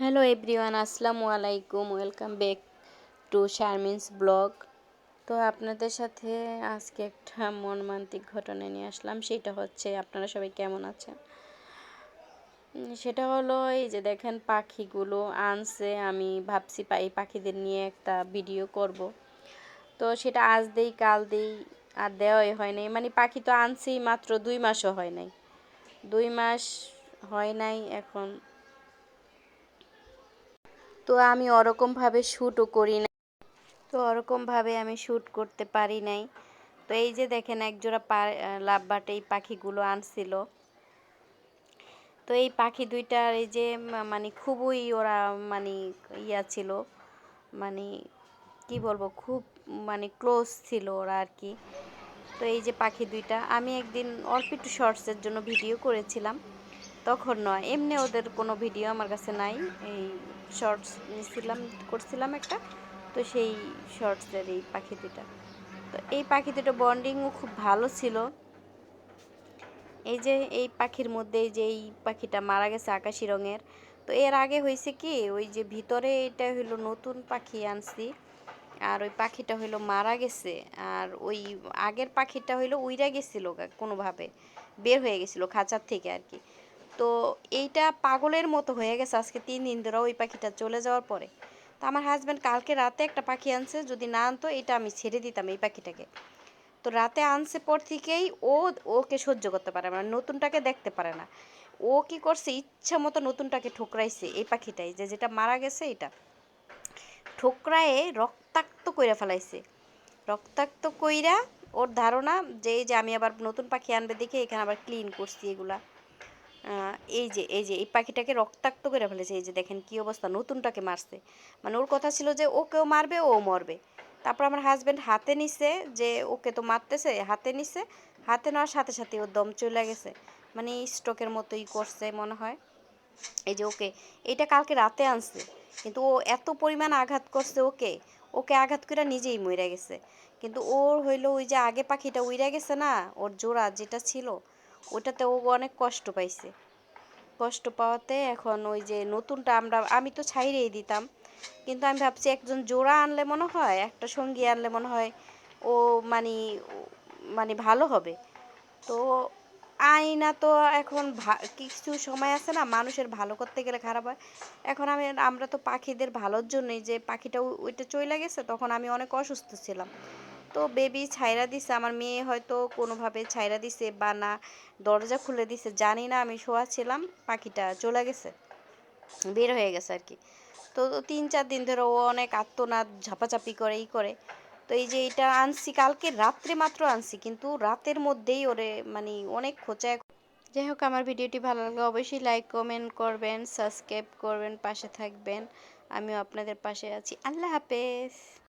Hello everyone আসসালামু আলাইকুম welcome back to Sharmin's blog তো আপনাদের সাথে আজকে একটা মর্মান্তিক ঘটনা নিয়ে আসলাম, সেটা হচ্ছে আপনারা সবাই কেমন আছেন? সেটা হলো এই যে দেখেন পাখিগুলো আনছে, আমি ভাবছি এই পাখিদের নিয়ে একটা ভিডিও করব। তো সেটা আজ দেই, কাল দেই, আর দেওয়াই হয় নাই। মানে পাখি তো আনছি মাত্র দুই মাসও হয় নাই। দুই মাস হয় নাই এখন। তো আমি ওরকমভাবে শ্যুটও করি না তো ওরকমভাবে আমি শ্যুট করতে পারি নাই। তো এই যে দেখেন একজোড়া পা লাভবাট এই পাখিগুলো আনছিল। তো এই পাখি দুইটার এই যে মানে খুবই ওরা মানে ইয়া ছিল মানে কি বলব, খুব মানে ক্লোজ ছিল ওরা আর কি। তো এই যে পাখি দুইটা, আমি একদিন অল্প একটু শর্টসের জন্য ভিডিও করেছিলাম। তখন নয়। এমনি ওদের কোনো ভিডিও আমার কাছে নাই। এই শর্টস নিয়েছিলাম করছিলাম একটা। তো সেই শর্টসের এই পাখি দুটা তো এই পাখি দুটো বন্ডিংও খুব ভালো ছিল। এই যে এই পাখির মধ্যে যে এই পাখিটা মারা গেছে আকাশি রঙের। তো এর আগে হয়েছে কি, ওই যে ভিতরে এটা হলো নতুন পাখি আনছি। আর ওই পাখিটা হইল মারা গেছে। আর ওই আগের পাখিটা হইল উইরা গেছিল কোনোভাবে। বের হয়ে গেছিল খাঁচার থেকে আর কি। তো এইটা পাগলের মতো হয়ে গেছে আজকে তিন দিন ধরে ওই পাখিটা চলে যাওয়ার পরে। তো আমার হাজব্যান্ড কালকে রাতে একটা পাখি আনছে, যদি না আনতো এটা আমি ছেড়ে দিতাম এই পাখিটাকে। তো রাতে আনছে পর থেকেই ও, ওকে সহ্য করতে পারে না নতুনটাকে দেখতে পারে না। ও কি করছে, ইচ্ছা মতো নতুনটাকে ঠোকরাইছে এই পাখিটাই, যে যেটা মারা গেছে এটা ঠোকরায়ে রক্তাক্ত কইরা ফেলাইছে। রক্তাক্ত কইরা ওর ধারণা যে এই যে আমি আবার নতুন পাখি আনবে দেখে এখানে আবার ক্লিন করছি এগুলা। এই যে এই যে, এই পাখিটাকে রক্তাক্ত করে ফেলেছে, এই যে দেখেন কি অবস্থা, নতুনটাকে মারছে। মানে ওর কথা ছিল যে ওকেও মারবে, ও মরবে। তারপর আমার হাজব্যান্ড হাতে নিছে যে ওকে তো মারতেছে, হাতে নিছে। হাতে নেওয়ার সাথে সাথে ওর দম চলে গেছে। মানে স্ট্রোকের মতোই করছে মনে হয়। এই যে ওকে, এইটা কালকে রাতে আনছে। কিন্তু ও এত পরিমাণ আঘাত করছে ওকে ওকে আঘাত করে নিজেই মরে গেছে। কিন্তু ওর হইল ওই যে আগে পাখিটা উইরা গেছে না, ওর জোড়া যেটা ছিল ওটাতে ও অনেক কষ্ট পাইছে। কষ্ট পাওয়াতে এখন ওই যে নতুনটা আমরা, আমি তো ছাইরেই দিতাম। কিন্তু আমি ভাবছি একজন জোড়া আনলে মনে হয়, একটা সঙ্গী আনলে মনে হয় ও মানে মানে ভালো হবে। তো আইনা তো এখন কিছু সময় আছে না, মানুষের ভালো করতে গেলে খারাপ হয়। এখন আমি, আমরা তো পাখিদের ভালোর জন্যই যে পাখিটা ওইটা চলে গেছে, তখন আমি অনেক অসুস্থ ছিলাম। তো বেবি ছাইরা দিছে। আমার মেয়ে হয়তো কোনোভাবে ছাইরা দিছে বা না, দরজা খুলে দিছে, জানি না, আমি শোয়া ছিলাম, পাখিটা চলে গেছে, বের হয়ে গেছে আর কি। তো তিন চার দিন ধরে ও অনেক আত্মনাদ ঝাপাঝাপি করে, ই করে। তো এই যে এটা আনছি, কালকে রাত্রে মাত্র আনছি, কিন্তু রাতের মধ্যেই ওরে মানে অনেক খোঁচায় যাই হোক, আমার ভিডিওটি ভালো লাগলে অবশ্যই লাইক কমেন্ট করবেন সাবস্ক্রাইব করবেন, পাশে থাকবেন। আমিও আপনাদের পাশে আছি। আল্লাহ হাফেজ।